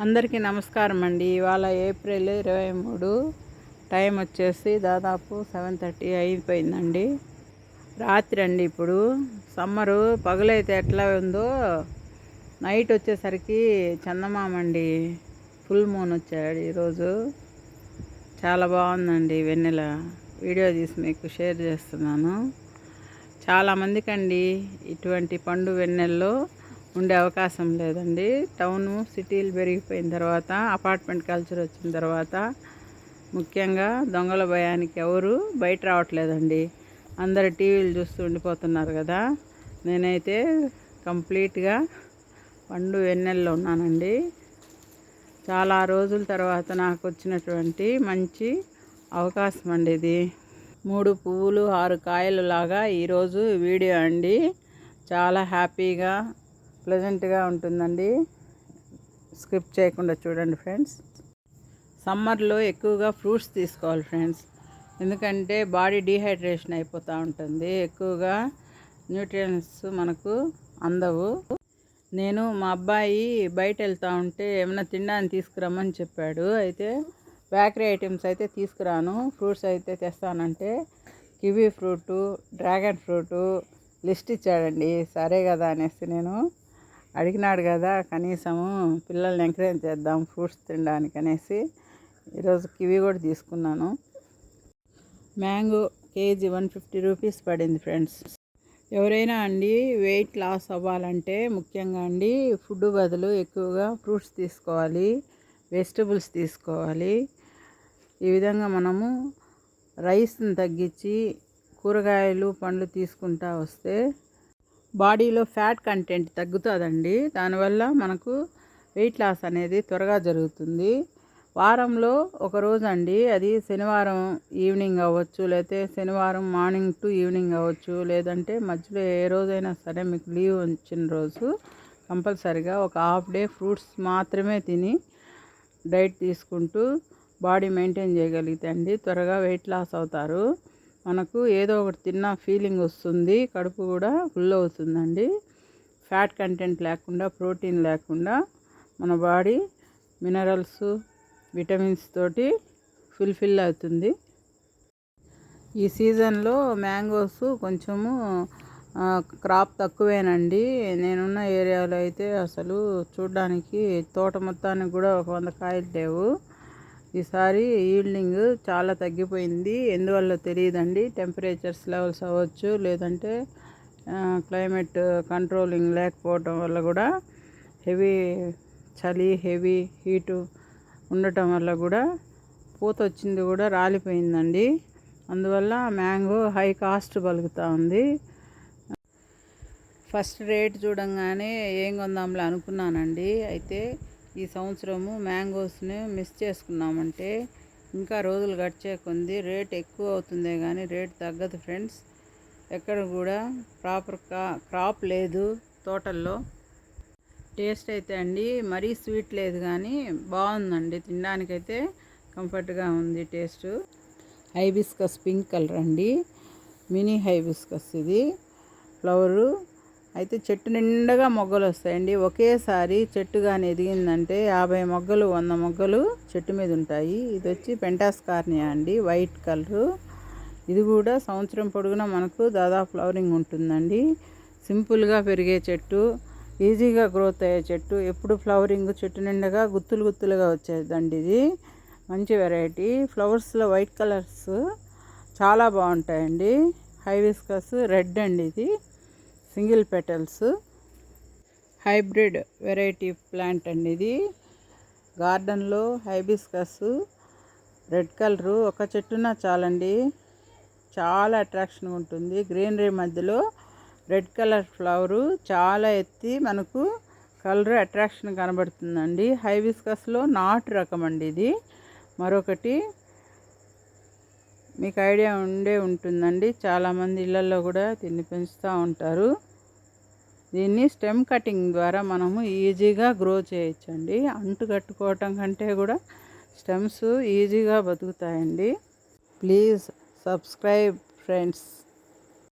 అందరికీ నమస్కారం అండి. ఇవాళ ఏప్రిల్ ఇరవై మూడు. టైం వచ్చేసి దాదాపు సెవెన్ థర్టీ అయిపోయిందండి. రాత్రి అండి ఇప్పుడు. సమ్మరు పగలైతే ఎట్లా ఉందో నైట్ వచ్చేసరికి చందమామ అండి ఫుల్ మూన్ వచ్చాడు ఈరోజు. చాలా బాగుందండి వెన్నెల. వీడియో తీసి మీకు షేర్ చేస్తున్నాను. చాలామందికండి ఇటువంటి పండు వెన్నెల్లో ఉండే అవకాశం లేదండి. టౌను సిటీలు పెరిగిపోయిన తర్వాత అపార్ట్మెంట్ కల్చర్ వచ్చిన తర్వాత ముఖ్యంగా దొంగల భయానికి ఎవరు బయట రావట్లేదండి. అందరు టీవీలు చూస్తూ ఉండిపోతున్నారు కదా. నేనైతే కంప్లీట్గా పండు వెన్నెల్లో ఉన్నానండి. చాలా రోజుల తర్వాత నాకు వచ్చినటువంటి మంచి అవకాశం అండి ఇది. మూడు పువ్వులు ఆరు కాయలు లాగా ఈరోజు వీడియో అండి. చాలా హ్యాపీగా ప్లెజెంట్గా ఉంటుందండి. స్కిప్ చేయకుండా చూడండి ఫ్రెండ్స్. సమ్మర్లో ఎక్కువగా ఫ్రూట్స్ తీసుకోవాలి ఫ్రెండ్స్. ఎందుకంటే బాడీ డీహైడ్రేషన్ అయిపోతూ ఉంటుంది. ఎక్కువగా న్యూట్రియన్స్ మనకు అందవు. నేను మా అబ్బాయి బయట వెళ్తూ ఉంటే ఏమైనా తినడానికి తీసుకురమ్మని చెప్పాడు. అయితే బేకరీ ఐటమ్స్ అయితే తీసుకురాను. ఫ్రూట్స్ అయితే తెస్తానంటే kiwi fruit dragon fruit list ఇచ్చాడండి. సరే కదా అనేసి నేను అడిగినాడు కదా కనీసము పిల్లల్ని ఎంకరేజ్ చేద్దాం ఫ్రూట్స్ తినడానికి అనేసి ఈరోజు కివి కూడా తీసుకున్నాను. Mango KG one fifty rupees పడింది ఫ్రెండ్స్. ఎవరైనా అండి వెయిట్ లాస్ అవ్వాలంటే ముఖ్యంగా అండి ఫుడ్ బదులు ఎక్కువగా ఫ్రూట్స్ తీసుకోవాలి వెజిటబుల్స్ తీసుకోవాలి. ఈ విధంగా మనము రైస్ని తగ్గించి కూరగాయలు పండ్లు తీసుకుంటా వస్తే బాడీలో ఫ్యాట్ కంటెంట్ తగ్గుతుందండి. దానివల్ల మనకు వెయిట్ లాస్ అనేది త్వరగా జరుగుతుంది. వారంలో ఒకరోజు అండి అది శనివారం ఈవినింగ్ అవ్వచ్చు లేకపోతే శనివారం మార్నింగ్ టు ఈవినింగ్ అవ్వచ్చు లేదంటే మధ్యలో ఏ రోజైనా సరే మీకు లీవ్ వచ్చిన రోజు కంపల్సరిగా ఒక హాఫ్ డే ఫ్రూట్స్ మాత్రమే తిని డైట్ తీసుకుంటూ బాడీ మెయింటైన్ చేయగలిగితే అండి త్వరగా వెయిట్ లాస్ అవుతారు. మనకు ఏదో ఒకటి తిన్న ఫీలింగ్ వస్తుంది కడుపు కూడా ఫుల్ అవుతుందండి. ఫ్యాట్ కంటెంట్ లేకుండా ప్రోటీన్ లేకుండా మన బాడీ మినరల్స్ విటమిన్స్ తోటి ఫుల్ఫిల్ అవుతుంది. ఈ సీజన్లో మ్యాంగోస్ కొంచెము క్రాప్ తక్కువేనండి. నేనున్న ఏరియాలో అయితే అసలు చూడడానికి తోట మొత్తానికి కూడా ఒక వంద కాయలు లేవు. ఈసారి ఈల్డింగ్ చాలా తగ్గిపోయింది. ఎందువల్ల తెలియదండి? టెంపరేచర్స్ లెవెల్స్ అవ్వచ్చు లేదంటే క్లైమేట్ కంట్రోలింగ్ లేకపోవటం వల్ల కూడా హెవీ చలి హెవీ హీటు ఉండటం వల్ల కూడా పూత వచ్చింది కూడా రాలిపోయిందండి. అందువల్ల మ్యాంగో హై కాస్ట్ పలుకుతూ ఉంది. ఫస్ట్ రేట్ చూడంగానే ఏం కొందాంలే అనుకున్నానండి. అయితే ఈ సంవత్సరము మ్యాంగోస్ని మిస్ చేసుకున్నామంటే ఇంకా రోజులు గడిచే కొంది రేట్ ఎక్కువ అవుతుందే కానీ రేట్ తగ్గదు ఫ్రెండ్స్. ఎక్కడ కూడా ప్రాపర్ క్రాప్ లేదు తోటల్లో. టేస్ట్ అయితే అండి మరీ స్వీట్ లేదు కానీ బాగుందండి. తినడానికైతే కంఫర్ట్గా ఉంది టేస్ట్. హైబిస్కస్ పింక్ కలర్ అండి. మినీ హైబిస్కస్ ఇది. ఫ్లవరు అయితే చెట్టు నిండగా మొగ్గలు వస్తాయండి. ఒకేసారి చెట్టు కానీ ఎదిగిందంటే యాభై మొగ్గలు వంద మొగ్గలు చెట్టు మీద ఉంటాయి. ఇది వచ్చి పెంటాస్ కార్నియా అండి వైట్ కలరు. ఇది కూడా సంవత్సరం పొడుగునా మనకు దాదాపు ఫ్లవరింగ్ ఉంటుందండి. సింపుల్గా పెరిగే చెట్టు ఈజీగా గ్రోత్ అయ్యే చెట్టు. ఎప్పుడు ఫ్లవరింగ్ చెట్టు నిండగా గుత్తులు గుత్తులుగా వచ్చేదండి ఇది. మంచి వెరైటీ. ఫ్లవర్స్లో వైట్ కలర్స్ చాలా బాగుంటాయండి. హైవిస్కస్ రెడ్ అండి ఇది. Single petals. Hybrid variety plant అండి ఇది గార్డెన్లో హైబిస్కస్ రెడ్ కలరు ఒక చెట్టున చాలండి. చాలా అట్రాక్షన్ ఉంటుంది. గ్రీనరీ మధ్యలో రెడ్ కలర్ ఫ్లవరు చాలా ఎత్తి మనకు కలర్ అట్రాక్షన్ కనబడుతుందండి. హైబిస్కస్లో నాటు రకం అండి ఇది మరొకటి మీకు ఐడియా ఉండే ఉంటుందండి. చాలామంది ఇళ్ళల్లో కూడా దీన్ని పెంచుతూ ఉంటారు. దీన్ని స్టెమ్ కటింగ్ ద్వారా మనము ఈజీగా గ్రో చేయొచ్చండి. అంటు కట్టుకోవటం కంటే కూడా స్టెమ్స్ ఈజీగా బతుకుతాయండి. Please subscribe friends.